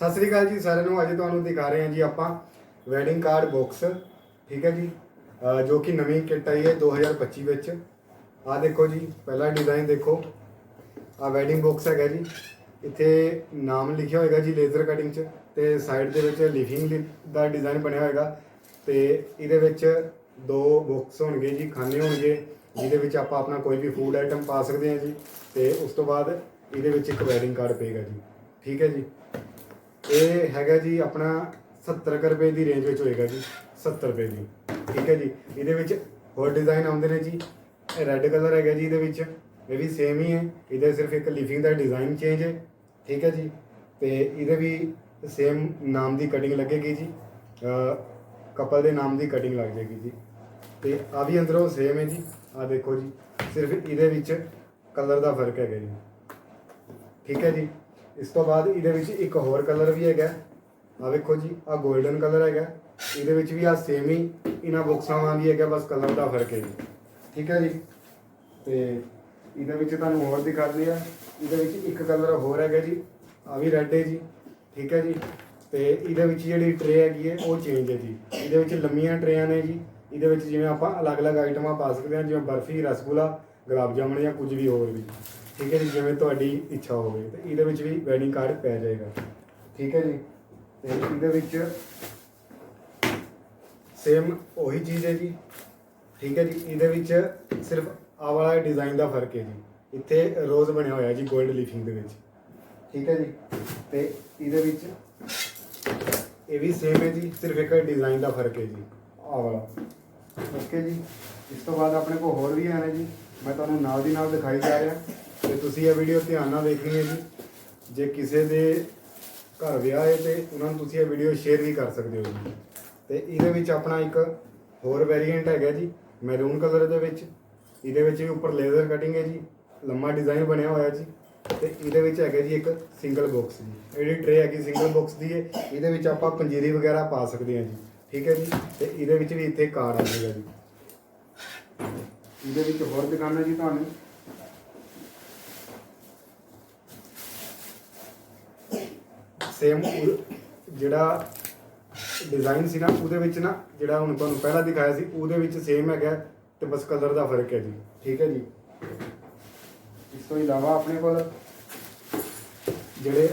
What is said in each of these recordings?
ਸਤਿ ਸ੍ਰੀ ਅਕਾਲ ਜੀ ਸਾਰਿਆਂ ਨੂੰ। ਅੱਜ ਤੁਹਾਨੂੰ ਦਿਖਾ ਰਹੇ ਹਾਂ ਜੀ ਆਪਾਂ ਵੈਡਿੰਗ ਕਾਰਡ ਬਾਕਸ ਠੀਕ ਹੈ ਜੀ? ਜੋ ਕਿ ਨਵੀਂ ਕਿੱਟ ਆਈ ਹੈ 2025 ਵਿੱਚ। ਆਹ ਦੇਖੋ ਜੀ, ਪਹਿਲਾ ਡਿਜ਼ਾਈਨ ਦੇਖੋ। ਆਹ ਵੈਡਿੰਗ ਬਾਕਸ ਹੈਗਾ ਜੀ। ਇੱਥੇ ਨਾਮ ਲਿਖਿਆ ਹੋਏਗਾ ਜੀ ਲੇਜ਼ਰ ਕਟਿੰਗ 'ਚ ਤੇ ਸਾਈਡ ਦੇ ਵਿੱਚ ਲਿਵਿੰਗ ਦਾ ਡਿਜ਼ਾਈਨ ਬਣਿਆ ਹੋਏਗਾ। ਤੇ ਇਹਦੇ ਵਿੱਚ ਦੋ ਬਾਕਸ ਹੋਣਗੇ ਜੀ, ਖਾਨੇ ਹੋਣਗੇ, ਜਿਹਦੇ ਵਿੱਚ ਆਪਾਂ ਆਪਣਾ ਕੋਈ ਵੀ ਫੂਡ ਆਈਟਮ ਪਾ ਸਕਦੇ ਹਾਂ ਜੀ। ਤੇ ਉਸ ਤੋਂ ਬਾਅਦ ਇਹਦੇ ਵਿੱਚ ਇੱਕ ਵੈਡਿੰਗ ਕਾਰਡ ਪਏਗਾ ਜੀ। ਠੀਕ ਹੈ ਜੀ? ਇਹ ਹੈਗਾ ਜੀ ਆਪਣਾ 70 ਕੁ ਰੁਪਏ ਦੀ ਰੇਂਜ ਵਿੱਚ ਹੋਏਗਾ ਜੀ 70 ਰੁਪਏ ਦੀ। ਠੀਕ ਹੈ ਜੀ? ਇਹਦੇ ਵਿੱਚ ਹੋਰ ਡਿਜ਼ਾਈਨ ਆਉਂਦੇ ਨੇ ਜੀ। ਇਹ ਰੈੱਡ ਕਲਰ ਹੈਗਾ ਜੀ ਇਹਦੇ ਵਿੱਚ। ਇਹ ਵੀ ਸੇਮ ਹੀ ਹੈ। ਇਹਦੇ ਸਿਰਫ ਇੱਕ ਲਿਵਿੰਗ ਦਾ ਡਿਜ਼ਾਈਨ ਚੇਂਜ ਹੈ। ਠੀਕ ਹੈ ਜੀ? ਤੇ ਇਹਦੇ ਵੀ ਸੇਮ ਨਾਮ ਦੀ ਕਟਿੰਗ ਲੱਗੇਗੀ ਜੀ। ਕਪਲ ਦੇ ਨਾਮ ਦੀ ਕਟਿੰਗ ਲੱਗ ਜਾਏਗੀ ਜੀ। ਤੇ ਆ ਵੀ ਅੰਦਰੋਂ ਸੇਮ ਹੈ ਜੀ। ਆ ਦੇਖੋ ਜੀ। ਸਿਰਫ ਇਹਦੇ ਵਿੱਚ ਕਲਰ ਦਾ ਫ਼ਰਕ ਹੈਗਾ ਜੀ। ਠੀਕ ਹੈ ਜੀ? ਇਸ ਤੋਂ ਬਾਅਦ ਇਹਦੇ ਵਿੱਚ ਇੱਕ ਹੋਰ ਕਲਰ ਵੀ ਹੈਗਾ। ਆ ਵੇਖੋ ਜੀ ਆ 골ਡਨ ਕਲਰ ਹੈਗਾ। ਇਹਦੇ ਵਿੱਚ ਵੀ ਆ ਸੇਮ ਹੀ ਇਹਨਾਂ ਬਾਕਸਾਂ ਵਾਂ ਵੀ ਹੈਗਾ, ਬਸ ਕਲਰ ਦਾ ਫ਼ਰਕ ਹੈ ਜੀ। ਠੀਕ ਹੈ ਜੀ? ਤੇ ਇਹਦੇ ਵਿੱਚ ਤੁਹਾਨੂੰ ਹੋਰ ਦਿਖਾ ਦਿਆ ਇਹਦੇ ਵਿੱਚ ਇੱਕ ਕਲਰ ਹੋਰ ਹੈਗਾ ਜੀ ਆ ਵੀ ਰੈੱਡ ਹੈ ਜੀ। ਠੀਕ ਹੈ ਜੀ? ਤੇ ਇਹਦੇ ਵਿੱਚ ਜਿਹੜੀ ਟਰੇ ਹੈਗੀ ਹੈ, ਉਹ ਚੇਂਜ ਹੈ ਜੀ। ਇਹਦੇ ਵਿੱਚ ਲੰਮੀਆਂ ਟਰੇਆਂ ਨੇ ਜੀ। ਇਹਦੇ ਵਿੱਚ ਜਿਵੇਂ ਆਪਾਂ ਅਲੱਗ-ਅਲੱਗ ਆਈਟਮਾਂ ਪਾ ਸਕਦੇ ਹਾਂ, ਜਿਵੇਂ ਬਰਫੀ, ਰਸਗੁੱਲਾ, ਗੁਲਾਬ ਜਾਮਣ ਜਾਂ ਕੁਝ ਵੀ ਹੋਰ ਵੀ। ਠੀਕ ਹੈ ਜੀ, ਜਿਵੇਂ ਤੁਹਾਡੀ ਇੱਛਾ ਹੋਵੇ, ਤੇ ਇਹਦੇ ਵਿੱਚ ਵੀ ਵੈਡਿੰਗ ਕਾਰਡ ਪੈ ਜਾਏਗਾ। ਠੀਕ ਹੈ ਜੀ, ਤੇ ਇਹਦੇ ਵਿੱਚ ਸੇਮ ਉਹੀ ਚੀਜ਼ ਹੈ ਜੀ। ਠੀਕ ਹੈ ਜੀ, ਇਹਦੇ ਵਿੱਚ ਸਿਰਫ ਆ ਵਾਲਾ ਡਿਜ਼ਾਈਨ ਦਾ ਫ਼ਰਕ ਹੈ ਜੀ। ਇੱਥੇ ਰੋਜ਼ ਬਣਿਆ ਹੋਇਆ ਜੀ 골ਡ ਲੀਫਿੰਗ ਦੇ ਵਿੱਚ। ਠੀਕ ਹੈ ਜੀ, ਤੇ ਇਹਦੇ ਵਿੱਚ ਇਹ ਵੀ ਸੇਮ ਹੈ ਜੀ, ਸਿਰਫ ਇੱਕ ਡਿਜ਼ਾਈਨ ਦਾ ਫ਼ਰਕ ਹੈ ਜੀ ਆ ਵਾਲਾ। ਓਕੇ ਜੀ, ਇਸ ਤੋਂ ਬਾਅਦ ਆਪਣੇ ਕੋਲ ਹੋਰ ਵੀ ਆਣੇ ਜੀ, ਮੈਂ ਤੁਹਾਨੂੰ ਨਾਲ ਦੀ ਨਾਲ ਦਿਖਾਈ ਜਾ ਰਿਹਾ। ਤੇ ਤੁਸੀਂ ਇਹ ਵੀਡੀਓ ਧਿਆਨ ਨਾਲ ਦੇਖਣੀ ਹੈ ਜੀ। ਜੇ ਕਿਸੇ ਦੇ ਘਰ ਵਿਆਹ ਹੈ ਤੇ ਉਹਨਾਂ ਨੂੰ ਤੁਸੀਂ ਇਹ ਵੀਡੀਓ ਸ਼ੇਅਰ ਵੀ ਕਰ ਸਕਦੇ ਹੋ ਜੀ। ਤੇ ਇਹਦੇ ਵਿੱਚ ਆਪਣਾ ਇੱਕ ਹੋਰ ਵੇਰੀਐਂਟ ਹੈਗਾ ਜੀ ਮੈਰੂਨ ਕਲਰ ਦੇ ਵਿੱਚ। ਇਹਦੇ ਵਿੱਚ ਵੀ ਉੱਪਰ ਲੇਜ਼ਰ ਕਟਿੰਗ ਹੈ ਜੀ, ਲੰਮਾ ਡਿਜ਼ਾਈਨ ਬਣਿਆ ਹੋਇਆ ਜੀ। ਤੇ ਇਹਦੇ ਵਿੱਚ ਹੈਗਾ ਜੀ ਇੱਕ ਸਿੰਗਲ ਬਾਕਸ ਜੀ। ਜਿਹੜੀ ਟਰੇ ਹੈਗੀ ਸਿੰਗਲ ਬਾਕਸ ਦੀ ਹੈ। ਇਹਦੇ ਵਿੱਚ ਆਪਾਂ ਪੰਜੀਰੀ ਵਗੈਰਾ ਪਾ ਸਕਦੇ ਹਾਂ ਜੀ। ਠੀਕ ਹੈ ਜੀ? ਤੇ ਇਹਦੇ ਵਿੱਚ ਵੀ ਇੱਥੇ ਕਾਰਡ ਆ ਜਾਏਗਾ ਜੀ। ਇਹਦੇ ਵਿੱਚ ਹੋਰ ਦਿਖਾਣਾ ਜੀ ਤੁਹਾਨੂੰ। ਸੇਮ ਜਿਹੜਾ ਡਿਜ਼ਾਈਨ ਸੀ ਨਾ ਉਹਦੇ ਵਿੱਚ ਨਾ ਜਿਹੜਾ ਹੁਣ ਤੁਹਾਨੂੰ ਪਹਿਲਾਂ ਦਿਖਾਇਆ ਸੀ, ਉਹਦੇ ਵਿੱਚ ਸੇਮ ਹੈਗਾ ਤੇ ਬਸ ਕਲਰ ਦਾ ਫ਼ਰਕ ਹੈ ਜੀ। ਠੀਕ ਹੈ ਜੀ? ਇਸ ਤੋਂ ਇਲਾਵਾ ਆਪਣੇ ਕੋਲ ਜਿਹੜੇ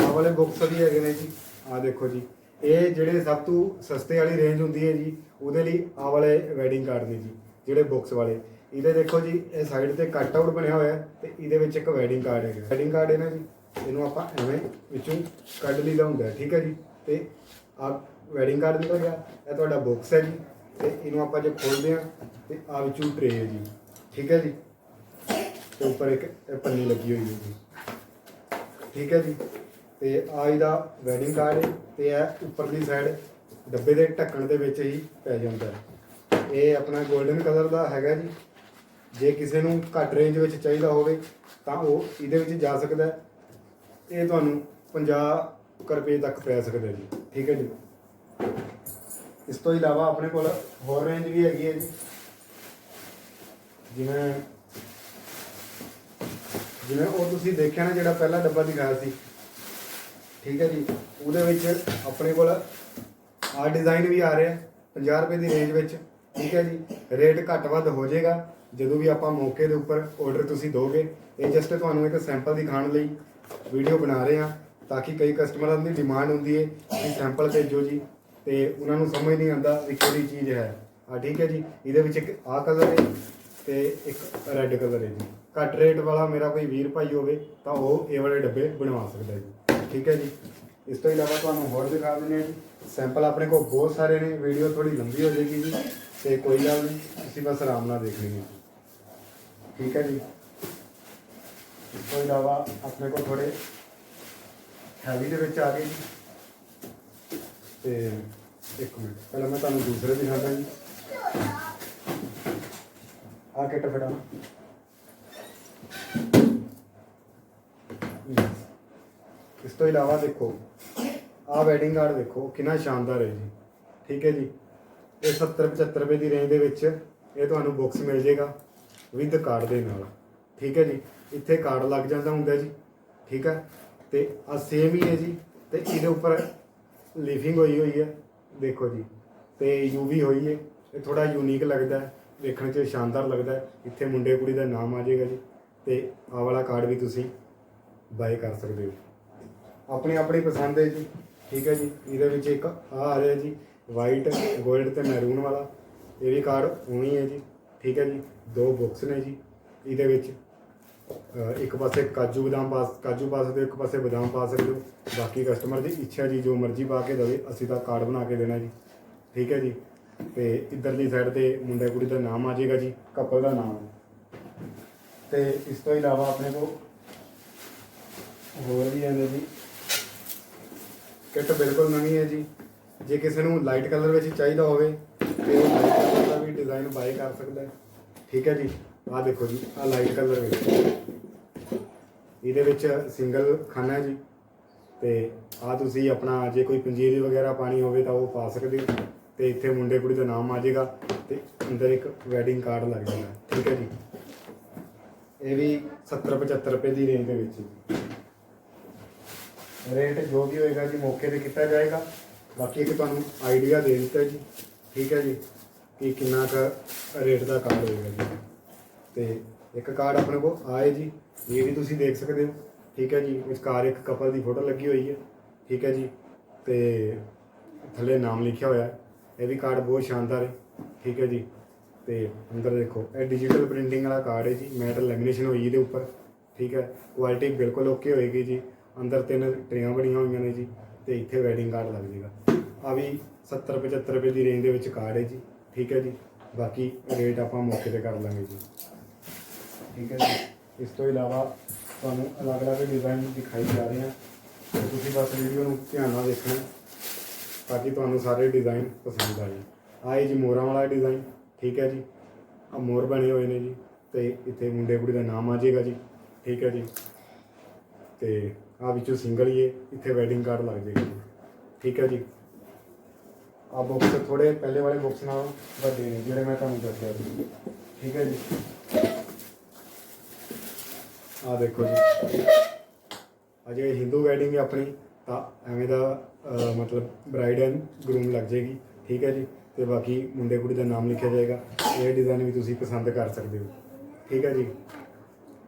ਆਹ ਵਾਲੇ ਬੁੱਕਸ ਵੀ ਹੈਗੇ ਨੇ ਜੀ, ਆਹ ਦੇਖੋ ਜੀ। ਇਹ ਜਿਹੜੇ ਸਭ ਤੋਂ ਸਸਤੇ ਵਾਲੀ ਰੇਂਜ ਹੁੰਦੀ ਹੈ ਜੀ, ਉਹਦੇ ਲਈ ਆਹ ਵਾਲੇ ਵੈਡਿੰਗ ਕਾਰਡ ਨੇ ਜੀ, ਜਿਹੜੇ ਬੁੱਕਸ ਵਾਲੇ। ਇਹਦੇ ਦੇਖੋ ਜੀ, ਇਹ ਸਾਈਡ ਤੇ ਕੱਟ ਆਊਟ ਬਣਿਆ ਹੋਇਆ ਹੈ ਤੇ ਇਹਦੇ ਵਿੱਚ ਇੱਕ ਵੈਡਿੰਗ ਕਾਰਡ ਹੈਗਾ। ਵੈਡਿੰਗ ਕਾਰਡ ਹੈ ਨਾ ਜੀ। ਇਹਨੂੰ ਆਪਾਂ ਐਵੇਂ ਵਿੱਚੋਂ ਕੱਢ ਲਈਦਾ ਹੁੰਦਾ, ਠੀਕ ਹੈ ਜੀ? ਤੇ ਆ ਵੈਡਿੰਗ ਕਾਰਡ ਨਿਕਲ ਗਿਆ ਇਹ ਤੁਹਾਡਾ ਬਾਕਸ ਹੈ ਜੀ, ਤੇ ਇਹਨੂੰ ਆਪਾਂ ਜੇ ਖੋਲਦੇ ਆ ਤੇ ਆ ਵਿੱਚੋਂ ਟਰੇ ਹੈ ਜੀ, ਠੀਕ ਹੈ ਜੀ? ਤੇ ਉੱਪਰ ਇੱਕ ਪੰਨੀ ਲੱਗੀ ਹੋਈ ਹੈ ਜੀ, ਠੀਕ ਹੈ ਜੀ? ਤੇ ਆ ਇਹਦਾ ਵੈਡਿੰਗ ਕਾਰਡ ਹੈ, ਤੇ ਇਹ ਉੱਪਰਲੀ ਸਾਈਡ ਡੱਬੇ ਦੇ ਢੱਕਣ ਦੇ ਵਿੱਚ ਹੀ ਪੈ ਜਾਂਦਾ ਹੈ। ਇਹ ਆਪਣਾ 골ਡਨ ਕਲਰ ਦਾ ਹੈਗਾ ਜੀ, ਜੇ ਕਿਸੇ ਨੂੰ ਘੱਟ ਰੇਂਜ ਵਿੱਚ ਚਾਹੀਦਾ ਹੋਵੇ, ਤਾਂ ਉਹ ਇਹਦੇ ਵਿੱਚ ਜਾ ਸਕਦਾ ਹੈ। ਇਹ ਤੁਹਾਨੂੰ 50 ਕੁ ਰੁਪਏ ਤੱਕ ਪੈ ਸਕਦਾ ਜੀ। ਠੀਕ ਹੈ ਜੀ। ਇਸ ਤੋਂ ਇਲਾਵਾ ਆਪਣੇ ਕੋਲ ਹੋਰ ਰੇਂਜ ਵੀ ਹੈਗੀ ਹੈ ਜੀ। ਜਿਵੇਂ ਜਿਵੇਂ ਉਹ ਤੁਸੀਂ ਦੇਖਿਆ ਨਾ ਜਿਹੜਾ ਪਹਿਲਾ ਡੱਬਾ ਦਿਖਾਇਆ ਸੀ। ਠੀਕ ਹੈ ਜੀ। ਉਹਦੇ ਵਿੱਚ ਆਪਣੇ ਕੋਲ ਆ ਡਿਜ਼ਾਈਨ ਵੀ ਆ ਰਿਹਾ 50 ਰੁਪਏ ਦੀ ਰੇਂਜ ਵਿੱਚ। ਠੀਕ ਹੈ ਜੀ। ਰੇਟ ਘੱਟ ਵੱਧ ਹੋ ਜਾਏਗਾ। ਜਦੋਂ ਵੀ ਆਪਾਂ ਮੌਕੇ ਦੇ ਉੱਪਰ ਆਰਡਰ ਤੁਸੀਂ ਦੋਗੇ, ਇਹ ਜਸਟ ਤੁਹਾਨੂੰ ਇੱਕ ਸੈਂਪਲ ਦਿਖਾਉਣ ਲਈ ਵੀਡੀਓ ਬਣਾ ਰਹੇ ਹਾਂ ਤਾਂ ਕਿ ਕਈ ਕਸਟਮਰਾਂ ਦੀ ਡਿਮਾਂਡ ਹੁੰਦੀ ਹੈ। ਕਿ ਸੈਂਪਲ ਭੇਜੋ ਜੀ ਤੇ ਉਹਨਾਂ ਨੂੰ ਸਮਝ ਨਹੀਂ ਆਉਂਦਾ ਵੀ ਕਿਹੜੀ ਚੀਜ਼ ਹੈ। ਆ ਠੀਕ ਹੈ ਜੀ। ਇਹਦੇ ਵਿੱਚ ਇੱਕ ਆ ਕਲਰ ਹੈ ਤੇ ਇੱਕ ਰੈੱਡ ਕਲਰ ਹੈ ਜੀ। ਘੱਟ ਰੇਟ ਵਾਲਾ ਮੇਰਾ ਕੋਈ ਵੀਰ ਭਾਈ ਹੋਵੇ ਤਾਂ ਉਹ ਇਹ ਵਾਲੇ ਡੱਬੇ ਬਣਵਾ ਸਕਦਾ ਜੀ। ਠੀਕ ਹੈ ਜੀ। ਇਸ ਤੋਂ ਇਲਾਵਾ ਤੁਹਾਨੂੰ ਹੋਰ ਦਿਖਾ ਦਿੰਦੇ ਹਾਂ ਜੀ। ਸੈਂਪਲ ਆਪਣੇ ਕੋਲ ਬਹੁਤ ਸਾਰੇ ਨੇ। ਵੀਡੀਓ ਥੋੜੀ ਲੰਬੀ ਹੋ ਜਾਏਗੀ ਜੀ ਤੇ ਕੋਈ ਗੱਲ ਨਹੀਂ, ਤੁਸੀਂ ਬਸ ਆਰਾਮ ਨਾਲ ਦੇਖ ਲਈਓ ਠੀਕ ਹੈ ਜੀ। ਇਸ ਤੋਂ ਇਲਾਵਾ ਆਪਣੇ ਕੋਲ ਥੋੜੇ ਹੈਵੀ ਦੇ ਵਿੱਚ ਆ ਗਏ ਜੀ। ਤੇ ਇੱਕ ਮਿੰਟ, ਪਹਿਲਾਂ ਮੈਂ ਤੁਹਾਨੂੰ ਦੂਸਰੇ ਦਿਖਾਉਂਦਾ ਜੀ। ਆ ਕਿੱਟ ਫੜਾ ਇਸ ਤੋਂ ਇਲਾਵਾ ਦੇਖੋ ਆ ਵੈਡਿੰਗ ਕਾਰਡ ਦੇਖੋ ਕਿੰਨਾ ਸ਼ਾਨਦਾਰ ਹੈ ਜੀ। ਠੀਕ ਹੈ ਜੀ? ਇਹ 70 75 ਰੁਪਏ ਦੀ ਰੇਂਜ ਦੇ ਵਿੱਚ ਇਹ ਤੁਹਾਨੂੰ ਬਾਕਸ ਮਿਲ ਜੇਗਾ ਵਿਦ ਕਾਰਡ ਦੇ ਨਾਲ। ਠੀਕ ਹੈ ਜੀ? ਇੱਥੇ ਕਾਰਡ ਲੱਗ ਜਾਂਦਾ ਹੁੰਦਾ ਜੀ, ਠੀਕ ਹੈ? ਤੇ ਆ ਸੇਮ ਹੀ ਹੈ ਜੀ, ਤੇ ਇਹਦੇ ਉੱਪਰ ਲੀਫਿੰਗ ਹੋਈ ਹੋਈ ਹੈ, ਦੇਖੋ ਜੀ। ਤੇ ਯੂਵੀ ਹੋਈ ਹੈ, ਇਹ ਥੋੜਾ ਯੂਨੀਕ ਲੱਗਦਾ ਹੈ, ਦੇਖਣ 'ਚ ਸ਼ਾਨਦਾਰ ਲੱਗਦਾ ਹੈ। ਇੱਥੇ ਮੁੰਡੇ ਕੁੜੀ ਦਾ ਨਾਮ ਆ ਜਾਏਗਾ ਜੀ, ਤੇ ਆਹ ਵਾਲਾ ਕਾਰਡ ਵੀ ਤੁਸੀਂ ਬਾਏ ਕਰ ਸਕਦੇ ਹੋ। ਆਪਣੀ ਆਪਣੀ ਪਸੰਦ ਹੈ ਜੀ, ਠੀਕ ਹੈ ਜੀ? ਇਹਦੇ ਵਿੱਚ ਇੱਕ ਆ ਆ ਰਿਹਾ ਜੀ ਵਾਈਟ 골ਡ ਤੇ ਮੈਰੂਨ ਵਾਲਾ। ਇਹ ਵੀ ਕਾਰਡ ਉਵੇਂ ਹੈ ਜੀ, ਠੀਕ ਹੈ ਜੀ? ਦੋ ਬਾਕਸ ਨੇ ਜੀ, ਇਹਦੇ ਵਿੱਚ ਇੱਕ ਪਾਸੇ ਕਾਜੂ ਬਦਾਮ ਪਾ ਕਾਜੂ ਪਾ ਸਕਦੇ ਹੋ, ਇੱਕ ਪਾਸੇ ਬਦਾਮ ਪਾ ਸਕਦੇ ਹੋ। ਬਾਕੀ ਕਸਟਮਰ ਦੀ ਇੱਛਾ ਜੀ, ਜੋ ਮਰਜ਼ੀ ਪਾ ਕੇ ਦੇਵੇ, ਅਸੀਂ ਤਾਂ ਕਾਰਡ ਬਣਾ ਕੇ ਦੇਣਾ ਜੀ। ਠੀਕ ਹੈ ਜੀ? ਤੇ ਇਧਰਲੀ ਸਾਈਡ ਤੇ ਮੁੰਡੇ ਕੁੜੀ ਦਾ ਨਾਮ ਆ ਜਾਏਗਾ ਜੀ ਕਪਲ ਦਾ ਨਾਮ। ਤੇ ਇਸ ਤੋਂ ਇਲਾਵਾ ਆਪਣੇ ਕੋਲ ਹੋਰ ਵੀ ਆਉਂਦੇ ਜੀ, ਕਿੱਟ ਬਿਲਕੁਲ ਨਵੀਂ ਹੈ ਜੀ। ਜੇ ਕਿਸੇ ਨੂੰ ਲਾਈਟ ਕਲਰ ਵਿੱਚ ਚਾਹੀਦਾ ਹੋਵੇ, ਤੇ ਉਹ ਲਾਈਟ ਕਲਰ ਦਾ ਵੀ ਡਿਜ਼ਾਈਨ ਬਾਏ ਕਰ ਸਕਦਾ ਹੈ। ਠੀਕ ਹੈ ਜੀ? ਆਹ ਦੇਖੋ ਜੀ, ਆਹ ਲਾਈਟ ਕਲਰ ਵਿੱਚ ਇਹਦੇ ਵਿੱਚ ਸਿੰਗਲ ਖਾਨਾ ਜੀ। ਤੇ ਆ ਤੁਸੀਂ ਆਪਣਾ ਜੇ ਕੋਈ ਪੰਜੀਰੀ ਵਗੈਰਾ ਪਾਣੀ ਹੋਵੇ ਤਾਂ ਉਹ ਪਾ ਸਕਦੇ ਹੋ। ਤੇ ਇੱਥੇ ਮੁੰਡੇ ਕੁੜੀ ਦਾ ਨਾਮ ਆ ਜਾਏਗਾ ਤੇ ਅੰਦਰ ਇੱਕ ਵੈਡਿੰਗ ਕਾਰਡ ਲੱਗ ਜਾਏਗਾ ਠੀਕ ਹੈ ਜੀ? ਇਹ ਵੀ 70 75 ਰੁਪਏ ਦੀ ਰੇਂਜ ਦੇ ਵਿੱਚ ਰੇਟ ਜੋ ਵੀ ਹੋਏਗਾ ਜੀ, ਮੌਕੇ ਤੇ ਕੀਤਾ ਜਾਏਗਾ। ਬਾਕੀ ਇੱਕ ਤੁਹਾਨੂੰ ਆਈਡੀਆ ਦੇ ਦਿੱਤਾ ਜੀ। ਠੀਕ ਹੈ ਜੀ? ਕਿ ਕਿੰਨਾ ਕੁ ਰੇਟ ਦਾ ਕਾਰਡ ਹੋਏਗਾ ਜੀ। ਤੇ ਇੱਕ ਕਾਰਡ ਆਪਣੇ ਕੋਲ ਆਏ ਜੀ, ਇਹ ਵੀ ਤੁਸੀਂ ਦੇਖ ਸਕਦੇ ਹੋ। ਠੀਕ ਹੈ ਜੀ ਵਿਚਕਾਰ ਇੱਕ ਕਪਲ ਦੀ ਫੋਟੋ ਲੱਗੀ ਹੋਈ ਹੈ। ਠੀਕ ਹੈ ਜੀ, ਤੇ ਥੱਲੇ ਨਾਮ ਲਿਖਿਆ ਹੋਇਆ ਹੈ। ਇਹ ਵੀ ਕਾਰਡ ਬਹੁਤ ਸ਼ਾਨਦਾਰ ਹੈ। ਠੀਕ ਹੈ ਜੀ, ਤੇ ਅੰਦਰ ਦੇਖੋ, ਇਹ ਡਿਜੀਟਲ ਪ੍ਰਿੰਟਿੰਗ ਵਾਲਾ ਕਾਰਡ ਹੈ ਜੀ ਮੈਟਲ ਲੈਮੀਨੇਸ਼ਨ ਹੋਈ ਇਹਦੇ ਉੱਪਰ। ਠੀਕ ਹੈ ਕੁਆਲਿਟੀ ਬਿਲਕੁਲ ਓਕੇ ਹੋਏਗੀ ਜੀ। ਅੰਦਰ ਤਿੰਨ ਟਰੇਆਂ ਬਣੀਆਂ ਹੋਈਆਂ ਨੇ ਜੀ, ਤੇ ਇੱਥੇ ਵੈਡਿੰਗ ਕਾਰਡ ਲੱਗ ਜਾਏਗਾ ਆ ਵੀ 70 75 ਰੁਪਏ ਦੀ ਰੇਂਜ ਦੇ ਵਿੱਚ ਕਾਰਡ ਹੈ ਜੀ। ਠੀਕ ਹੈ ਜੀ, ਬਾਕੀ ਰੇਟ ਆਪਾਂ ਮੌਕੇ ਤੇ ਕਰ ਲਾਂਗੇ ਜੀ। ਠੀਕ ਹੈ ਜੀ। ਇਸ ਤੋਂ ਇਲਾਵਾ ਤੁਹਾਨੂੰ ਅਲੱਗ-ਅਲੱਗ ਡਿਜ਼ਾਈਨ ਦਿਖਾਈ ਜਾ ਰਹੇ ਹਨ ਤੁਸੀਂ ਬਸ ਵੀਡੀਓ ਨੂੰ ਧਿਆਨ ਨਾਲ ਦੇਖਣਾ, ਤਾਂ ਕਿ ਤੁਹਾਨੂੰ ਸਾਰੇ ਡਿਜ਼ਾਈਨ ਪਸੰਦ ਆ ਜਾਣ ਆਏ ਜੀ ਮੋਰਾਂ ਵਾਲਾ ਡਿਜ਼ਾਈਨ ਠੀਕ ਹੈ ਜੀ। ਆ ਮੋਰ ਬਣੇ ਹੋਏ ਨੇ ਜੀ। ਤੇ ਇੱਥੇ ਮੁੰਡੇ ਕੁੜੀ ਦਾ ਨਾਮ ਆ ਜਾਏਗਾ ਜੀ। ਠੀਕ ਹੈ ਜੀ। ਤੇ ਆ ਵਿੱਚੋਂ ਸਿੰਗਲ ਹੀ ਹੈ। ਇੱਥੇ ਵੈਡਿੰਗ ਕਾਰਡ ਲੱਗ ਜਾਏਗਾ ਜੀ। ਠੀਕ ਹੈ ਜੀ। ਆ ਬਾਕਸ ਥੋੜੇ ਪਹਿਲੇ ਵਾਲੇ ਬਾਕਸ ਨਾਲ ਵੱਡੇ ਨੇ, ਜਿਹੜੇ ਮੈਂ ਤੁਹਾਨੂੰ ਦੱਸਿਆ ਸੀ ਠੀਕ ਹੈ ਜੀ। ਆ ਦੇਖੋ ਜੀ। ਅਜੇ ਹਿੰਦੂ ਵੈਡਿੰਗ ਹੈ ਆਪਣੀ, ਤਾਂ ਐਵੇਂ ਦਾ ਮਤਲਬ ਬ੍ਰਾਈਡ ਐਂਡ ਗਰੂਮ ਲੱਗ ਜਾਏਗੀ। ਠੀਕ ਹੈ ਜੀ? ਤੇ ਬਾਕੀ ਮੁੰਡੇ ਕੁੜੀ ਦਾ ਨਾਮ ਲਿਖਿਆ ਜਾਏਗਾ। ਇਹ ਡਿਜ਼ਾਈਨ ਵੀ ਤੁਸੀਂ ਪਸੰਦ ਕਰ ਸਕਦੇ ਹੋ। ਠੀਕ ਹੈ ਜੀ?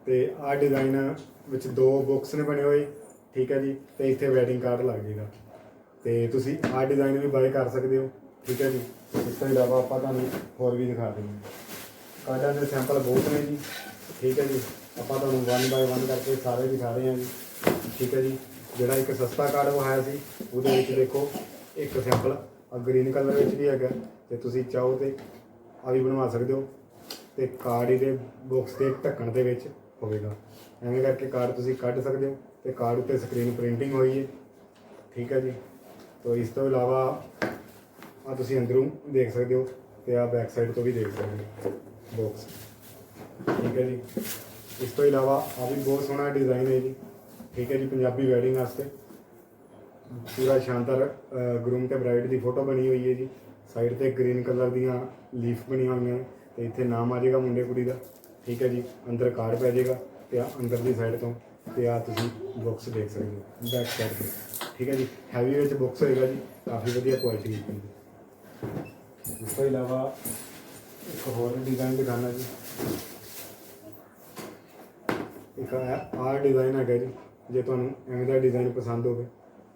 ਤੇ ਆਹ ਡਿਜ਼ਾਈਨ ਵਿੱਚ ਦੋ ਬਾਕਸ ਨੇ ਬਣੇ ਹੋਏ। ਠੀਕ ਹੈ ਜੀ? ਤੇ ਇੱਥੇ ਵੈਡਿੰਗ ਕਾਰਡ ਲੱਗ ਜਾਏਗਾ। ਤੇ ਤੁਸੀਂ ਆਹ ਡਿਜ਼ਾਈਨ ਵੀ ਬਾਏ ਕਰ ਸਕਦੇ ਹੋ। ਠੀਕ ਹੈ ਜੀ? ਇਸ ਤੋਂ ਇਲਾਵਾ ਆਪਾਂ ਤੁਹਾਨੂੰ ਹੋਰ ਵੀ ਦਿਖਾ ਦਿੰਦੇ ਹਾਂ। ਕਾਰਡਾਂ ਦੇ ਸੈਂਪਲ ਬਹੁਤ ਨੇ ਜੀ। ਠੀਕ ਹੈ ਜੀ? ਆਪਾਂ ਤੁਹਾਨੂੰ ਵਨ ਬਾਏ ਵਨ ਕਰਕੇ ਸਾਰੇ ਦਿਖਾ ਰਹੇ ਹਾਂ ਜੀ। ਠੀਕ ਹੈ ਜੀ। ਜਿਹੜਾ ਇੱਕ ਸਸਤਾ ਕਾਰਡ ਵਿਖਾਇਆ ਸੀ, ਉਹਦੇ ਵਿੱਚ ਦੇਖੋ, ਇੱਕ ਸੈਂਪਲ ਆ ਗ੍ਰੀਨ ਕਲਰ ਵਿੱਚ ਵੀ ਹੈਗਾ। ਤੇ ਤੁਸੀਂ ਚਾਹੋ ਤੇ ਆ ਵੀ ਬਣਵਾ ਸਕਦੇ ਹੋ। ਤੇ ਕਾਰਡ ਇਹਦੇ ਬਾਕਸ ਦੇ ਢੱਕਣ ਦੇ ਵਿੱਚ ਹੋਵੇਗਾ। ਐਵੇਂ ਕਰਕੇ ਕਾਰਡ ਤੁਸੀਂ ਕੱਢ ਸਕਦੇ ਹੋ ਤੇ ਕਾਰਡ ਉੱਤੇ ਸਕਰੀਨ ਪ੍ਰਿੰਟਿੰਗ ਹੋਈ ਹੈ। ਠੀਕ ਹੈ ਜੀ। ਤੋਂ ਇਸ ਤੋਂ ਇਲਾਵਾ ਆ ਤੁਸੀਂ ਅੰਦਰੋਂ ਦੇਖ ਸਕਦੇ ਹੋ ਤੇ ਆ ਬੈਕ ਸਾਈਡ ਤੋਂ ਵੀ ਦੇਖ ਸਕਦੇ ਹੋ। ਬਾਕਸ ਠੀਕ ਹੈ ਜੀ। ਇਸ ਤੋਂ ਇਲਾਵਾ ਆ ਵੀ ਬਹੁਤ ਸੋਹਣਾ ਡਿਜ਼ਾਈਨ ਹੈ ਜੀ। ਠੀਕ ਹੈ ਜੀ, ਪੰਜਾਬੀ ਵੈਡਿੰਗ ਵਾਸਤੇ। ਪੂਰਾ ਸ਼ਾਨਦਾਰ ਗਰੂਮ ਤੇ ਬ੍ਰਾਈਡ ਦੀ ਫੋਟੋ ਬਣੀ ਹੋਈ ਹੈ ਜੀ। ਸਾਈਡ ਤੇ ਗ੍ਰੀਨ ਕਲਰ ਦੀਆਂ ਲੀਫ ਬਣੀਆਂ ਹੋਈਆਂ ਨੇ ਤੇ ਇੱਥੇ ਨਾਮ ਆ ਜਾਏਗਾ ਮੁੰਡੇ ਕੁੜੀ ਦਾ। ਠੀਕ ਹੈ ਜੀ, ਅੰਦਰ ਕਾਰਡ ਪੈ ਜਾਏਗਾ ਤੇ ਆ ਅੰਦਰ ਦੀ ਸਾਈਡ ਤੋਂ ਤੇ ਆ ਤੁਸੀਂ ਬਾਕਸ ਦੇਖ ਸਕਦੇ ਹੋ। ਬੈਕ ਸਾਈਡ ਤੇ ਠੀਕ ਹੈ ਜੀ ਹੈਵੀ ਵਿੱਚ ਬਾਕਸ ਹੋਏਗਾ ਜੀ, ਕਾਫੀ ਵਧੀਆ ਕੁਆਲਿਟੀ ਦੀ ਇਸ ਤੋਂ ਇਲਾਵਾ ਇੱਕ ਹੋਰ ਡਿਜ਼ਾਈਨ ਦਿਖਾਣਾ ਜੀ। ਇੱਕ ਆਹ ਡਿਜ਼ਾਈਨ ਹੈਗਾ ਜੀ, ਜੇ ਤੁਹਾਨੂੰ ਐਵੇਂ ਦਾ ਡਿਜ਼ਾਈਨ ਪਸੰਦ ਹੋਵੇ,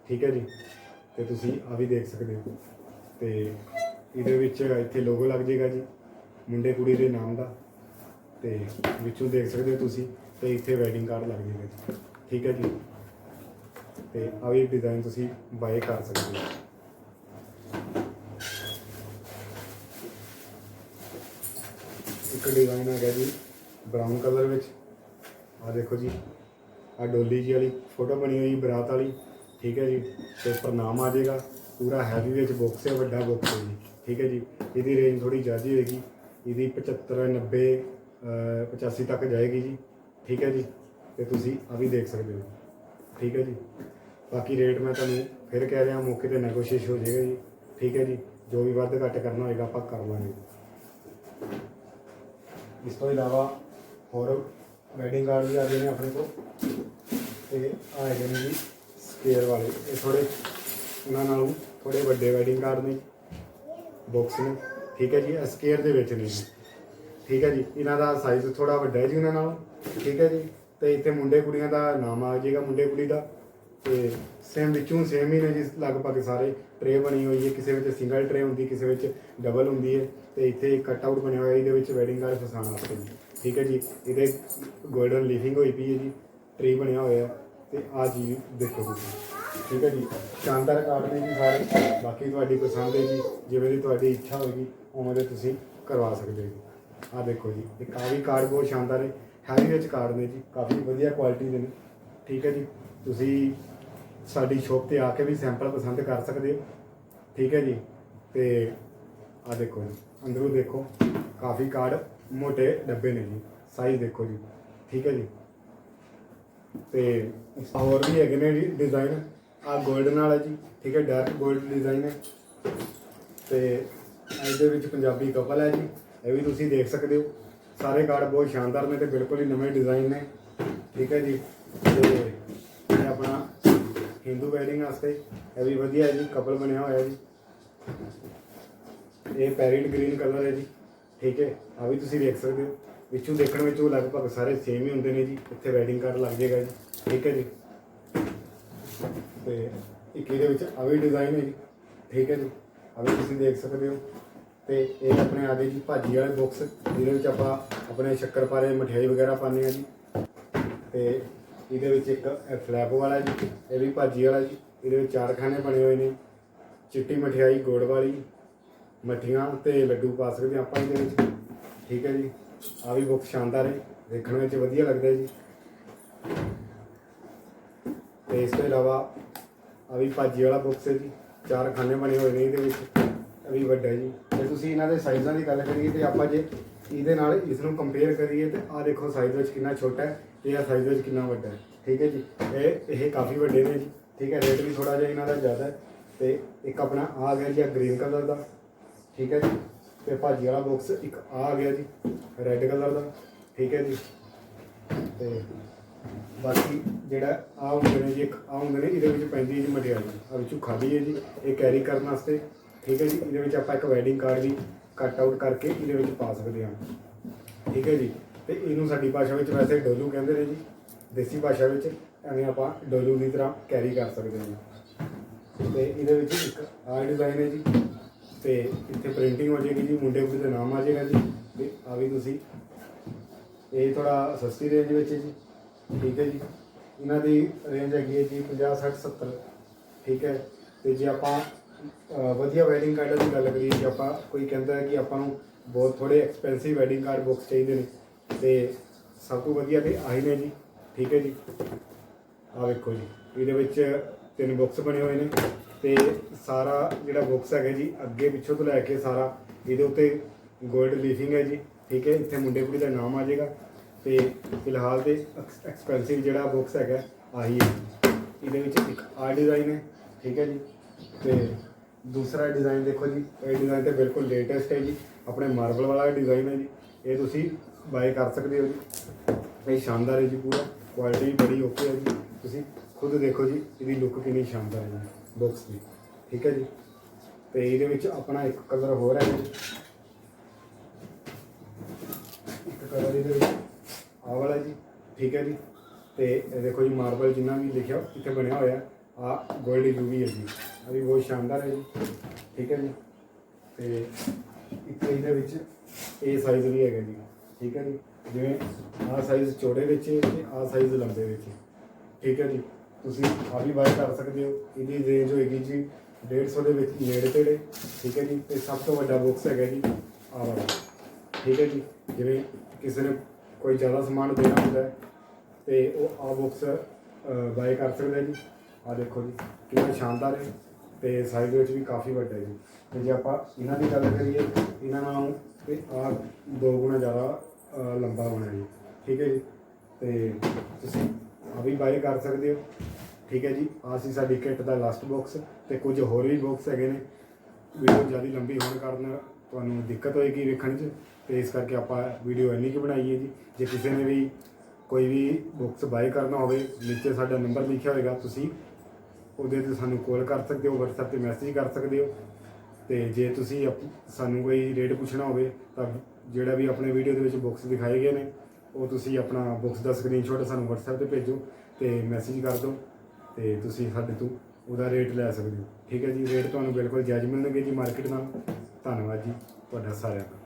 ਠੀਕ ਹੈ ਜੀ? ਤੇ ਤੁਸੀਂ ਆ ਵੀ ਦੇਖ ਸਕਦੇ ਹੋ। ਤੇ ਇਹਦੇ ਵਿੱਚ ਇੱਥੇ ਲੋਗੋ ਲੱਗ ਜਾਏਗਾ ਜੀ, ਮੁੰਡੇ ਕੁੜੀ ਦੇ ਨਾਮ ਦਾ। ਤੇ ਵਿੱਚੋਂ ਦੇਖ ਸਕਦੇ ਹੋ ਤੁਸੀਂ, ਤੇ ਇੱਥੇ ਵੈਡਿੰਗ ਕਾਰਡ ਲੱਗ ਜਾਏਗਾ ਜੀ, ਠੀਕ ਹੈ ਜੀ? ਤੇ ਆ ਵੀ ਡਿਜ਼ਾਈਨ ਤੁਸੀਂ ਬਾਏ ਕਰ ਸਕਦੇ ਹੋ। ਇੱਕ ਡਿਜ਼ਾਈਨ ਹੈਗਾ ਜੀ ਬਰਾਊਨ ਕਲਰ ਵਿੱਚ। ਆ ਦੇਖੋ ਜੀ ਆ ਡੋਲੀ ਜੀ ਵਾਲੀ ਫੋਟੋ ਬਣੀ ਹੋਈ, ਬਰਾਤ ਵਾਲੀ। ਠੀਕ ਹੈ ਜੀ, ਤੇ ਉੱਪਰ ਨਾਮ ਆ ਜਾਏਗਾ। ਪੂਰਾ ਹੈਵੀ ਵਿੱਚ ਬਾਕਸ ਹੈ, ਵੱਡਾ ਬਾਕਸ ਹੈ ਜੀ। ਠੀਕ ਹੈ ਜੀ, ਇਹਦੀ ਰੇਂਜ ਥੋੜੀ ਜ਼ਿਆਦਾ ਹੋਏਗੀ। ਇਹਦੀ 75 90 ਅਹ 85 ਤੱਕ ਜਾਏਗੀ ਜੀ। ਠੀਕ ਹੈ ਜੀ, ਤੇ ਤੁਸੀਂ ਆ ਵੀ ਦੇਖ ਸਕਦੇ ਹੋ ਠੀਕ ਹੈ ਜੀ, ਬਾਕੀ ਰੇਟ ਮੈਂ ਤੁਹਾਨੂੰ ਫਿਰ ਕਹਿ ਰਿਹਾ, ਮੌਕੇ ਤੇ ਨੈਗੋਸ਼ੀਏਸ਼ਨ ਹੋ ਜਾਏਗਾ ਜੀ। ਠੀਕ ਹੈ ਜੀ, ਜੋ ਵੀ ਵੱਧ ਘੱਟ ਕਰਨਾ ਹੋਏਗਾ, ਆਪਾਂ ਕਰ ਲਾਂਗੇ। ਇਸ ਤੋਂ ਇਲਾਵਾ ਹੋਰ ਵੈਡਿੰਗ ਕਾਰਡ ਵੀ ਆ ਗਏ ਨੇ ਆਪਣੇ ਕੋਲ। ਤੇ ਆ ਹੈਗੇ ਨੇ ਜੀ ਸਕੇਅਰ ਵਾਲੇ। ਇਹ ਥੋੜੇ ਉਹਨਾਂ ਨਾਲੋਂ ਥੋੜੇ ਵੱਡੇ ਵੈਡਿੰਗ ਕਾਰਡ ਨੇ। ਬਾਕਸ ਨੇ। ਠੀਕ ਹੈ ਜੀ ਸਕੇਅਰ ਦੇ ਵਿੱਚ ਨੇ ਜੀ। ਠੀਕ ਹੈ ਜੀ, ਇਹਨਾਂ ਦਾ ਸਾਈਜ਼ ਥੋੜਾ ਵੱਡਾ ਹੈ ਜੀ ਉਹਨਾਂ ਨਾਲੋਂ। ਠੀਕ ਹੈ ਜੀ, ਤੇ ਇੱਥੇ ਮੁੰਡੇ ਕੁੜੀਆਂ ਦਾ ਨਾਮ ਆ ਜਾਏਗਾ ਮੁੰਡੇ ਕੁੜੀ ਦਾ। ਤੇ ਸੇਮ ਵਿੱਚੋਂ ਸੇਮ ਹੀ ਨੇ ਜੀ, ਲਗਭਗ ਸਾਰੇ ਟਰੇ ਬਣੀ ਹੋਈ ਹੈ। ਕਿਸੇ ਵਿੱਚ ਸਿੰਗਲ ਟਰੇ ਹੁੰਦੀ, ਕਿਸੇ ਵਿੱਚ ਡਬਲ ਹੁੰਦੀ ਹੈ। ਤੇ ਇੱਥੇ ਕਟ ਆਊਟ ਬਣਿਆ ਹੋਇਆ, ਇਹਦੇ ਵਿੱਚ ਵੈਡਿੰਗ ਕਾਰਡ ਫਸਾਉਣ ਵਾਸਤੇ। ਜੀ ਠੀਕ ਹੈ ਜੀ, ਇਹਦੇ ਗੋਲਡਨ ਲੀਫਿੰਗ ਹੋਈ ਪਈ ਹੈ ਜੀ ਟ੍ਰੀ ਬਣਿਆ ਹੋਇਆ ਤੇ ਆ ਜੀ ਦੇਖੋ ਤੁਸੀਂ, ਠੀਕ ਹੈ ਜੀ, ਸ਼ਾਨਦਾਰ ਕਾਰਡ ਨੇ ਜੀ ਸਾਰੇ, ਬਾਕੀ ਤੁਹਾਡੀ ਪਸੰਦ ਹੈ ਜੀ, ਜਿਵੇਂ ਦੀ ਤੁਹਾਡੀ ਇੱਛਾ ਹੋਏਗੀ, ਉਵੇਂ ਦੇ ਤੁਸੀਂ ਕਰਵਾ ਸਕਦੇ ਹੋ। ਆ ਦੇਖੋ ਜੀ ਇਹ ਕਾਫੀ ਕਾਰਡ ਬਹੁਤ ਸ਼ਾਨਦਾਰ ਹੈ, ਹੈਵੀ ਵਿੱਚ ਕਾਰਡ ਨੇ ਜੀ, ਕਾਫੀ ਵਧੀਆ ਕੁਆਲਿਟੀ ਦੇ ਨੇ, ਠੀਕ ਹੈ ਜੀ, ਤੁਸੀਂ ਸਾਡੀ ਸ਼ੋਪ ਤੇ ਆ ਕੇ ਵੀ ਸੈਂਪਲ ਪਸੰਦ ਕਰ ਸਕਦੇ ਹੋ, ਠੀਕ ਹੈ ਜੀ, ਤੇ ਆ ਦੇਖੋ ਜੀ, ਅੰਦਰੋਂ ਦੇਖੋ, ਕਾਫੀ ਕਾਰਡ ਮੋਟੇ ਡੱਬੇ ਨੇ ਜੀ ਸਾਈਜ਼ ਦੇਖੋ ਜੀ, ਠੀਕ ਹੈ ਜੀ। ਤੇ ਹੋਰ ਵੀ ਹੈਗੇ ਨੇ ਜੀ ਡਿਜ਼ਾਈਨ ਆ ਗੋਲਡਨ ਵਾਲਾ ਜੀ, ਠੀਕ ਹੈ ਡਾਰਕ ਗੋਲਡ ਡਿਜ਼ਾਈਨ ਹੈ। ਤੇ ਇਹਦੇ ਵਿੱਚ ਪੰਜਾਬੀ ਕਪਲ ਹੈ ਜੀ, ਇਹ ਵੀ ਤੁਸੀਂ ਦੇਖ ਸਕਦੇ ਹੋ। ਸਾਰੇ ਕਾਰਡ ਬਹੁਤ ਸ਼ਾਨਦਾਰ ਨੇ ਤੇ ਬਿਲਕੁਲ ਹੀ ਨਵੇਂ ਡਿਜ਼ਾਈਨ ਨੇ, ਠੀਕ ਹੈ ਜੀ। ਤੇ ਇਹ ਆਪਣਾ ਹਿੰਦੂ ਵੈਡਿੰਗ ਵਾਸਤੇ, ਇਹ ਵੀ ਵਧੀਆ ਹੈ ਜੀ ਕਪਲ ਬਣਿਆ ਹੋਇਆ ਜੀ। ਇਹ ਪੈਰਿਟ ਗ੍ਰੀਨ ਕਲਰ ਹੈ ਜੀ। ਠੀਕ ਹੈ? ਆ ਵੀ ਤੁਸੀਂ ਦੇਖ ਸਕਦੇ ਹੋ। ਵਿੱਚੋਂ ਦੇਖਣ ਵਿੱਚ ਉਹ ਲਗਭਗ ਸਾਰੇ ਸੇਮ ਹੀ ਹੁੰਦੇ ਨੇ ਜੀ। ਇੱਥੇ ਵੈਡਿੰਗ ਕਾਰਡ ਲੱਗ ਜਾਏਗਾ ਜੀ। ਠੀਕ ਹੈ ਜੀ? ਤੇ ਇੱਕ ਇਹਦੇ ਵਿੱਚ ਆ ਵੀ ਡਿਜ਼ਾਈਨ ਹੈ ਜੀ। ਠੀਕ ਹੈ ਜੀ? ਆ ਵੀ ਤੁਸੀਂ ਦੇਖ ਸਕਦੇ ਹੋ। ਤੇ ਇਹ ਆਪਣੇ ਆ ਗਏ ਜੀ ਭਾਜੀ ਵਾਲੇ ਬਾਕਸ ਜਿਹਦੇ ਵਿੱਚ ਆਪਾਂ ਆਪਣੇ ਸ਼ੱਕਰਪਾਰੇ ਮਠਿਆਈ ਵਗੈਰਾ ਪਾਉਂਦੇ ਆ ਜੀ। ਤੇ ਇਹਦੇ ਵਿੱਚ ਇੱਕ ਫਲੈਪ ਵਾਲਾ ਜੀ। ਇਹ ਵੀ ਭਾਜੀ ਵਾਲਾ ਜੀ। ਇਹਦੇ ਵਿੱਚ ਚਾਰ ਖਾਨੇ ਬਣੇ ਹੋਏ ਨੇ। ਚਿੱਟੀ ਮਠਿਆਈ, ਗੁੜ ਵਾਲੀ ਮਠੀਆਂ ਤੇ ਲੱਡੂ ਪਾ ਸਕਦੇ ਹਾਂ ਆਪਾਂ ਇਹਦੇ ਵਿੱਚ। ਠੀਕ ਹੈ ਜੀ। ਆ ਵੀ ਬਹੁਤ ਸ਼ਾਨਦਾਰ ਹੈ। ਦੇਖਣ ਵਿੱਚ ਵਧੀਆ ਲੱਗਦਾ ਜੀ। ਤੇ ਇਸ ਤੋਂ ਇਲਾਵਾ ਆ ਵੀ ਭਾਜੀ ਵਾਲਾ ਬਾਕਸ ਹੈ ਜੀ। ਚਾਰ ਖਾਨੇ ਬਣੇ ਹੋਏ ਨੇ ਇਹਦੇ ਵਿੱਚ। ਇਹ ਵੀ ਵੱਡਾ ਜੀ। ਜੇ ਤੁਸੀਂ ਇਹਨਾਂ ਦੇ ਸਾਈਜ਼ਾਂ ਦੀ ਗੱਲ ਕਰੀਏ ਤੇ ਆਪਾਂ ਜੇ ਇਹਦੇ ਨਾਲ ਇਸ ਨੂੰ ਕੰਪੇਅਰ ਕਰੀਏ ਤੇ ਆ ਦੇਖੋ ਸਾਈਜ਼ ਵਿੱਚ ਕਿੰਨਾ ਛੋਟਾ ਹੈ ਤੇ ਆ ਸਾਈਜ਼ ਵਿੱਚ ਕਿੰਨਾ ਵੱਡਾ ਹੈ। ਠੀਕ ਹੈ ਜੀ। ਇਹ ਇਹ ਕਾਫੀ ਵੱਡੇ ਨੇ ਜੀ। ਠੀਕ ਹੈ। ਰੇਟ ਵੀ ਥੋੜਾ ਜਿਹਾ ਇਹਨਾਂ ਦਾ ਜ਼ਿਆਦਾ ਹੈ। ਤੇ ਇੱਕ ਆਪਣਾ ਆ ਗਿਆ ਜੀ ਗ੍ਰੀਨ ਕਲਰ ਦਾ। ਠੀਕ ਹੈ ਜੀ? ਤੇ ਭਾਜੀ ਵਾਲਾ ਬਾਕਸ ਇੱਕ ਆ ਆ ਗਿਆ ਜੀ ਰੈੱਡ ਕਲਰ ਦਾ, ਠੀਕ ਹੈ ਜੀ? ਤੇ ਬਾਕੀ ਜਿਹੜਾ ਆ ਹੁੰਦੇ ਨੇ ਜੀ, ਇੱਕ ਆ ਹੁੰਦੇ ਨੇ ਇਹਦੇ ਵਿੱਚ ਪੈਂਦੀ ਹੈ ਜੀ ਮਠਿਆਈ ਆ ਵਿੱਚੋਂ ਖਾਲੀ ਹੈ ਜੀ, ਇਹ ਕੈਰੀ ਕਰਨ ਵਾਸਤੇ, ਠੀਕ ਹੈ ਜੀ? ਇਹਦੇ ਵਿੱਚ ਆਪਾਂ ਇੱਕ ਵੈਡਿੰਗ ਕਾਰਡ ਵੀ ਕੱਟ ਆਊਟ ਕਰਕੇ ਇਹਦੇ ਵਿੱਚ ਪਾ ਸਕਦੇ ਹਾਂ। ਠੀਕ ਹੈ ਜੀ? ਤੇ ਇਹਨੂੰ ਸਾਡੀ ਭਾਸ਼ਾ ਵਿੱਚ ਵੈਸੇ ਡੋਲੂ ਕਹਿੰਦੇ ਨੇ ਜੀ, ਦੇਸੀ ਭਾਸ਼ਾ ਵਿੱਚ ਐਵੇਂ ਆਪਾਂ ਡੋਲੂ ਦੀ ਤਰ੍ਹਾਂ ਕੈਰੀ ਕਰ ਸਕਦੇ ਹਾਂ। ਤੇ ਇਹਦੇ ਵਿੱਚ ਇੱਕ ਆ ਡਿਜ਼ਾਈਨ ਹੈ ਜੀ ਤੇ ਇੱਥੇ ਪ੍ਰਿੰਟਿੰਗ ਹੋ ਜਾਏਗੀ ਜੀ, ਮੁੰਡੇ ਕੁੜੀ ਦਾ ਨਾਮ ਆ ਜਾਏਗਾ ਜੀ। ਤੇ ਆ ਵੀ ਤੁਸੀਂ। ਇਹ ਥੋੜਾ ਸਸਤੀ ਰੇਂਜ ਵਿੱਚ ਹੈ ਜੀ। ਠੀਕ ਹੈ ਜੀ। ਇਹਨਾਂ ਦੀ ਰੇਂਜ ਹੈਗੀ ਹੈ ਜੀ 50 60 70 ਠੀਕ ਹੈ। ਤੇ ਜੇ ਆਪਾਂ ਵਧੀਆ ਵੈਡਿੰਗ ਕਾਰਡ ਦੀ ਗੱਲ ਕਰੀਏ, ਜੇ ਆਪਾਂ ਕੋਈ ਕਹਿੰਦਾ ਹੈ ਕਿ ਆਪਾਂ ਨੂੰ ਬਹੁਤ ਥੋੜੇ ਐਕਸਪੈਂਸਿਵ ਵੈਡਿੰਗ ਕਾਰਡ ਬੁੱਕਸ ਚਾਹੀਦੇ ਨੇ, ਤੇ ਸਭ ਤੋਂ ਵਧੀਆ ਤੇ ਆਹੀ ਨੇ ਜੀ। ਠੀਕ ਹੈ ਜੀ। ਆ ਵੇਖੋ ਜੀ। ਇਹਦੇ ਵਿੱਚ ਤਿੰਨ ਬੁੱਕਸ ਬਣੇ ਹੋਏ ਨੇ। ਤੇ ਸਾਰਾ ਜਿਹੜਾ ਬਾਕਸ ਹੈਗਾ ਜੀ, ਅੱਗੇ ਪਿੱਛੋਂ ਤੋਂ ਲੈ ਕੇ ਸਾਰਾ, ਇਹਦੇ ਉੱਤੇ 골ਡ ਲੀਫਿੰਗ ਹੈ ਜੀ, ਠੀਕ ਹੈ? ਇੱਥੇ ਮੁੰਡੇ ਕੁੜੀ ਦਾ ਨਾਮ ਆ ਜਾਏਗਾ। ਤੇ ਫਿਲਹਾਲ ਤੇ ਐਕਸਪੈਂਸਿਵ ਜਿਹੜਾ ਬਾਕਸ ਹੈਗਾ, ਆਹੀ ਹੈ ਜੀ। ਇਹਦੇ ਵਿੱਚ ਇੱਕ ਆ ਡਿਜ਼ਾਈਨ ਹੈ, ਠੀਕ ਹੈ ਜੀ? ਤੇ ਦੂਸਰਾ ਡਿਜ਼ਾਈਨ ਦੇਖੋ ਜੀ, ਇਹ ਡਿਜ਼ਾਈਨ ਤੇ ਬਿਲਕੁਲ ਲੇਟੈਸਟ ਹੈ ਜੀ। ਆਪਣੇ ਮਾਰਬਲ ਵਾਲਾ ਡਿਜ਼ਾਈਨ ਹੈ ਜੀ। ਇਹ ਤੁਸੀਂ ਬਾਏ ਕਰ ਸਕਦੇ ਹੋ ਜੀ। ਇਹ ਸ਼ਾਨਦਾਰ ਹੈ ਜੀ, ਪੂਰਾ। ਕੁਆਲਿਟੀ ਵੀ ਬੜੀ ਓਕੇ ਹੈ ਜੀ। ਤੁਸੀਂ ਖੁਦ ਦੇਖੋ ਜੀ, ਇਹਦੀ ਲੁੱਕ ਕਿੰਨੀ ਸ਼ਾਨਦਾਰ ਹੈ ਜੀ। ਬਾਕਸ ਦੀ, ਠੀਕ ਹੈ ਜੀ? ਤੇ ਇਹਦੇ ਵਿੱਚ ਆਪਣਾ ਇੱਕ ਕਲਰ ਹੋਰ ਹੈ ਜੀ। ਇੱਕ ਕਲਰ ਇਹਦੇ ਵਿੱਚ ਆਹ ਵਾਲਾ ਜੀ, ਠੀਕ ਹੈ ਜੀ? ਤੇ ਇਹ ਦੇਖੋ ਜੀ ਮਾਰਬਲ ਜਿੰਨਾ ਵੀ ਲਿਖਿਆ ਇੱਥੇ ਬਣਿਆ ਹੋਇਆ ਆ 골ਡ ਯੂਵੀ ਹੈ ਜੀ। ਆ ਵੀ ਬਹੁਤ ਸ਼ਾਨਦਾਰ ਹੈ ਜੀ, ਠੀਕ ਹੈ ਜੀ? ਤੇ ਇੱਕ ਇਹਦੇ ਵਿੱਚ ਇਹ ਸਾਈਜ਼ ਵੀ ਹੈਗਾ ਜੀ, ਠੀਕ ਹੈ ਜੀ? ਜਿਵੇਂ ਆਹ ਸਾਈਜ਼ ਚੌੜੇ ਵਿੱਚ ਹੈ ਤੇ ਆਹ ਸਾਈਜ਼ ਲੰਬੇ ਵਿੱਚ ਠੀਕ ਹੈ ਜੀ? ਤੁਸੀਂ ਆ ਬਾਏ ਕਰ ਸਕਦੇ ਹੋ ਇਹਦੀ ਰੇਂਜ ਹੋਏਗੀ ਜੀ 150 ਦੇ ਵਿੱਚ ਨੇੜੇ ਤੇੜੇ, ਠੀਕ ਹੈ ਜੀ? ਤੇ ਸਭ ਤੋਂ ਵੱਡਾ ਬਾਕਸ ਹੈਗਾ ਜੀ, ਆਹ ਵਾਲਾ। ਠੀਕ ਹੈ ਜੀ? ਜਿਵੇਂ ਕਿਸੇ ਨੇ ਕੋਈ ਜ਼ਿਆਦਾ ਸਮਾਨ ਦੇਣਾ ਹੁੰਦਾ ਹੈ, ਤੇ ਉਹ ਆ ਬਾਕਸ ਬਾਏ ਕਰ ਸਕਦਾ ਜੀ। ਆ ਦੇਖੋ ਜੀ, ਕਿੰਨਾ ਸ਼ਾਨਦਾਰ ਹੈ, ਤੇ ਸਾਈਜ਼ ਵਿੱਚ ਵੀ ਕਾਫੀ ਵੱਡਾ ਹੈ ਜੀ। ਤੇ ਜੇ ਆਪਾਂ ਇਹਨਾਂ ਦੀ ਗੱਲ ਕਰੀਏ, ਇਹਨਾਂ ਨਾਲ ਤੇ ਆ ਦੋ ਗੁਣਾ ਜ਼ਿਆਦਾ ਲੰਬਾ ਹੋਣਾ ਜੀ। ਠੀਕ ਹੈ ਜੀ? ਤੇ ਤੁਸੀਂ ਆ ਵੀ ਬਾਏ ਕਰ ਸਕਦੇ ਹੋ। ਠੀਕ ਹੈ ਜੀ, ਆਹ ਸੀ ਸਾਡੀ ਕਿੱਟ ਦਾ ਲਾਸਟ ਬਾਕਸ ਤੇ ਕੁਝ ਹੋਰ ਵੀ ਬਾਕਸ ਹੈਗੇ ਨੇ। ਵੀਡੀਓ ਜ਼ਿਆਦਾ ਲੰਬੀ ਹੋਣ ਕਾਰਨ ਤੁਹਾਨੂੰ ਦਿੱਕਤ ਹੋਏਗੀ ਵੇਖਣ 'ਚ ਤੇ ਇਸ ਕਰਕੇ ਆਪਾਂ ਵੀਡੀਓ ਇੰਨੀ ਕੁ ਬਣਾਈਏ ਜੀ। ਜੇ ਕਿਸੇ ਨੇ ਵੀ ਕੋਈ ਵੀ ਬੁੱਕਸ ਬਾਏ ਕਰਨਾ ਹੋਵੇ, ਨੀਚੇ ਸਾਡਾ ਨੰਬਰ ਲਿਖਿਆ ਹੋਏਗਾ, ਤੁਸੀਂ ਉਹਦੇ ਤੇ ਸਾਨੂੰ ਕਾਲ ਕਰ ਸਕਦੇ ਹੋ, WhatsApp ਤੇ ਮੈਸੇਜ ਕਰ ਸਕਦੇ ਹੋ। ਤੇ ਜੇ ਤੁਸੀਂ ਅਪ- ਸਾਨੂੰ ਕੋਈ ਰੇਟ ਪੁੱਛਣਾ ਹੋਵੇ, ਤਾਂ ਜਿਹੜਾ ਵੀ ਆਪਣੇ ਵੀਡੀਓ ਦੇ ਵਿੱਚ ਬੁੱਕਸ ਦਿਖਾਏ ਗਏ ਨੇ, ਉਹ ਤੁਸੀਂ ਆਪਣਾ ਬੁੱਕਸ ਦਾ ਸਕਰੀਨਸ਼ਾਟ ਸਾਨੂੰ WhatsApp ਤੇ ਭੇਜੋ ਤੇ ਮੈਸੇਜ ਕਰ ਦਿਓ। ਤੇ ਤੁਸੀਂ ਸਾਡੇ ਤੋਂ ਉਹਦਾ ਰੇਟ ਲੈ ਸਕਦੇ ਹੋ। ਠੀਕ ਹੈ ਜੀ ਰੇਟ ਤੁਹਾਨੂੰ ਬਿਲਕੁਲ ਜਾਇਜ਼ ਮਿਲਣਗੇ ਜੀ ਮਾਰਕੀਟ ਨਾਲ। ਧੰਨਵਾਦ ਜੀ, ਤੁਹਾਡਾ ਸਾਰਿਆਂ ਦਾ।